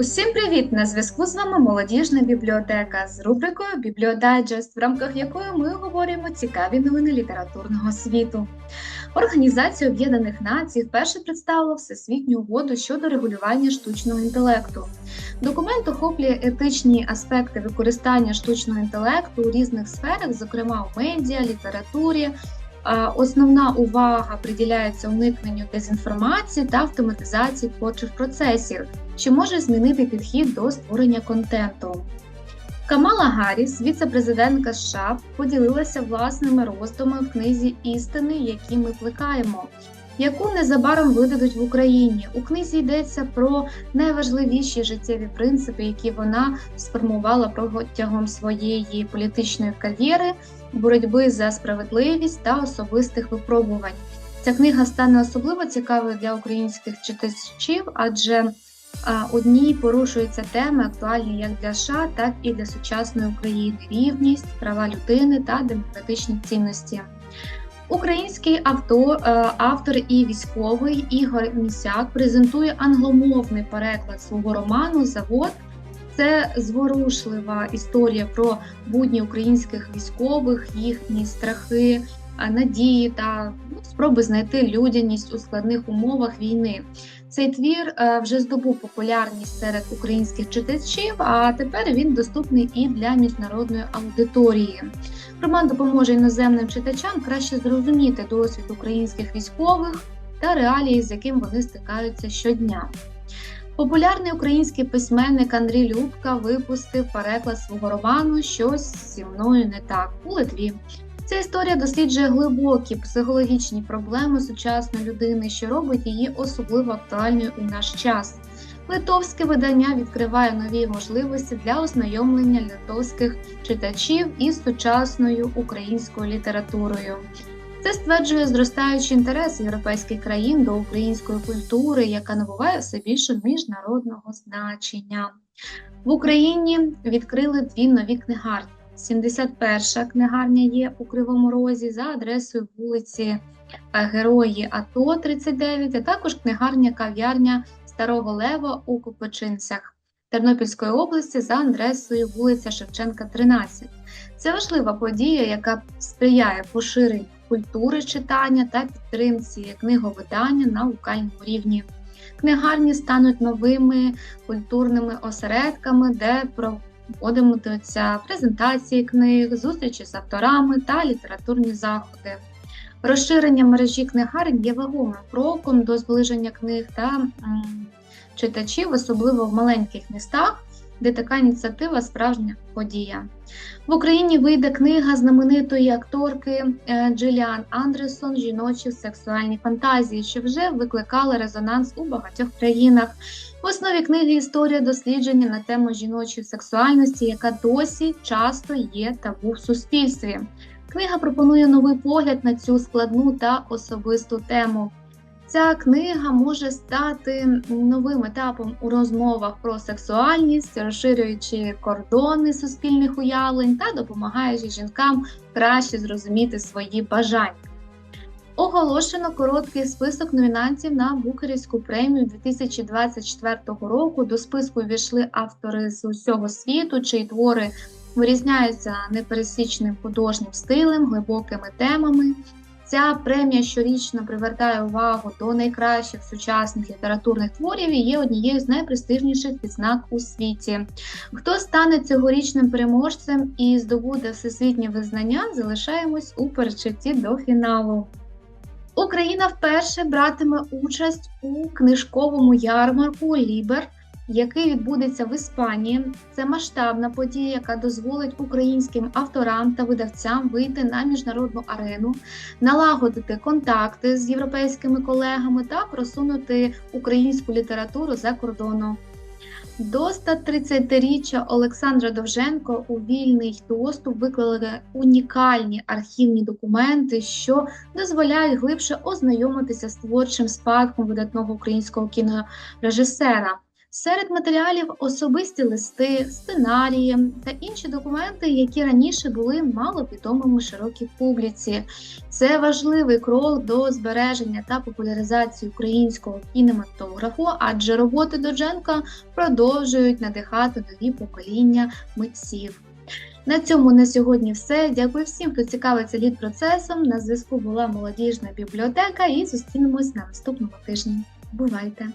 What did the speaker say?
Усім привіт! На зв'язку з вами молодіжна бібліотека з рубрикою Бібліодайджест, в рамках якої ми говоримо цікаві новини літературного світу. Організація Об'єднаних Націй вперше представила всесвітню угоду щодо регулювання штучного інтелекту. Документ охоплює етичні аспекти використання штучного інтелекту у різних сферах, зокрема у медіа, літературі. Основна увага приділяється уникненню дезінформації та автоматизації творчих процесів, що може змінити підхід до створення контенту. Камала Гарріс, віце-президентка США, поділилася власними роздумами в книзі Істини, які ми плекаємо, яку незабаром видадуть в Україні. У книзі йдеться про найважливіші життєві принципи, які вона сформувала протягом своєї політичної кар'єри, боротьби за справедливість та особистих випробувань. Ця книга стане особливо цікавою для українських читачів, адже у ній порушуються теми, актуальні як для США, так і для сучасної України: рівність, права людини та демократичні цінності. Український авто, е, автор і військовий Ігор Місяк презентує англомовний переклад свого роману Завод. Це зворушлива історія про будні українських військових, їхні страхи, надії та ну, спроби знайти людяність у складних умовах війни. Цей твір е, вже здобув популярність серед українських читачів, а тепер він доступний і для міжнародної аудиторії. Роман допоможе іноземним читачам краще зрозуміти досвід українських військових та реалії, з яким вони стикаються щодня. Популярний український письменник Андрій Любка випустив переклад свого роману Щось зі мною не так у Литві. Ця історія досліджує глибокі психологічні проблеми сучасної людини, що робить її особливо актуальною у наш час. Литовське видання відкриває нові можливості для ознайомлення литовських читачів із сучасною українською літературою. Це стверджує зростаючий інтерес європейських країн до української культури, яка набуває все більше міжнародного значення. В Україні відкрили дві нові книгарні. 71-ша книгарня є у Кривому Розі за адресою вулиці е, Герої АТО 39, а також книгарня кав'ярня Старого Лева у Купочинцях Тернопільської області за адресою вулиця Шевченка, 13. Це важлива подія, яка сприяє поширенню культури читання та підтримці книговидання на локальному рівні. Книгарні стануть новими культурними осередками, де проводитимуться презентації книг, зустрічі з авторами та літературні заходи. Розширення мережі книгарень є вагомим кроком до зближення книг та читачів, особливо в маленьких містах, де така ініціатива справжня подія. В Україні вийде книга знаменитої акторки е, Джиліан Андерсон Жіночі сексуальні фантазії, що вже викликали резонанс у багатьох країнах. В основі книги історія дослідження на тему жіночої сексуальності, яка досі часто є табу в суспільстві. Книга пропонує новий погляд на цю складну та особисту тему. Ця книга може стати новим етапом у розмовах про сексуальність, розширюючи кордони суспільних уявлень та допомагаючи жінкам краще зрозуміти свої бажання. Оголошено короткий список номінантів на Букерівську премію 2024 року. До списку ввійшли автори з усього світу, чиї твори вирізняються непересічним художнім стилем, глибокими темами. Ця премія щорічно привертає увагу до найкращих сучасних літературних творів і є однією з найпрестижніших відзнак у світі. Хто стане цьогорічним переможцем і здобуде всесвітнє визнання, залишаємось у передчутті до фіналу. Україна вперше братиме участь у книжковому ярмарку Лібер який відбудеться в Іспанії. Це масштабна подія, яка дозволить українським авторам та видавцям вийти на міжнародну арену, налагодити контакти з європейськими колегами та просунути українську літературу за кордоном. До 130-річчя Олександра Довженко у вільний доступ виклали унікальні архівні документи, що дозволяють глибше ознайомитися з творчим спадком видатного українського кінорежисера. Серед матеріалів особисті листи, сценарії та інші документи, які раніше були маловідомими широкій публіці. Це важливий крок до збереження та популяризації українського кінематографу, адже роботи Додженка продовжують надихати нові покоління митців. На цьому на сьогодні все. Дякую всім, хто цікавиться лід процесом. На зв'язку була молодіжна бібліотека і зустрінемось на наступному тижні. Бувайте!